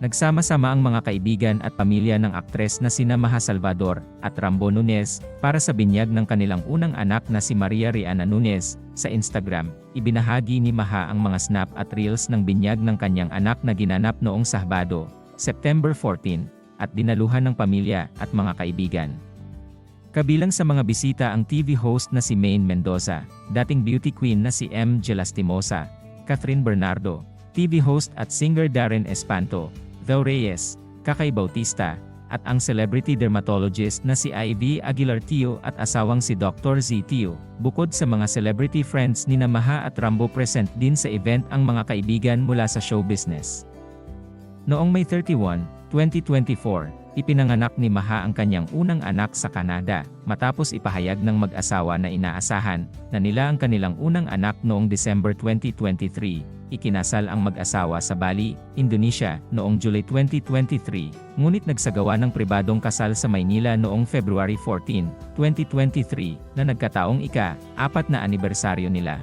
Nagsama-sama ang mga kaibigan at pamilya ng aktres na sina Maha Salvador at Rambo Nunez para sa binyag ng kanilang unang anak na si Maria Riana Nunez. Sa Instagram, ibinahagi ni Maha ang mga snap at reels ng binyag ng kanyang anak na ginanap noong Sabado, September 14, at dinaluhan ng pamilya at mga kaibigan. Kabilang sa mga bisita ang TV host na si Maine Mendoza, dating beauty queen na si M. Gelastimosa, Catherine Bernardo, TV host at singer Darren Espanto, Theo Reyes, Kakay Bautista, at ang celebrity dermatologist na si Ivy Aguilar Tio at asawang si Dr. Z Tio. Bukod sa mga celebrity friends ni Namaha at Rambo present din sa event ang mga kaibigan mula sa show business. Noong May 31, 2024, ipinanganak ni Maha ang kanyang unang anak sa Canada, matapos ipahayag ng mag-asawa na inaasahan na nila ang kanilang unang anak noong December 2023. Ikinasal ang mag-asawa sa Bali, Indonesia, noong July 2023, ngunit nagsagawa ng pribadong kasal sa Maynila noong February 14, 2023, na nagkataong ika-apat na anibersaryo nila.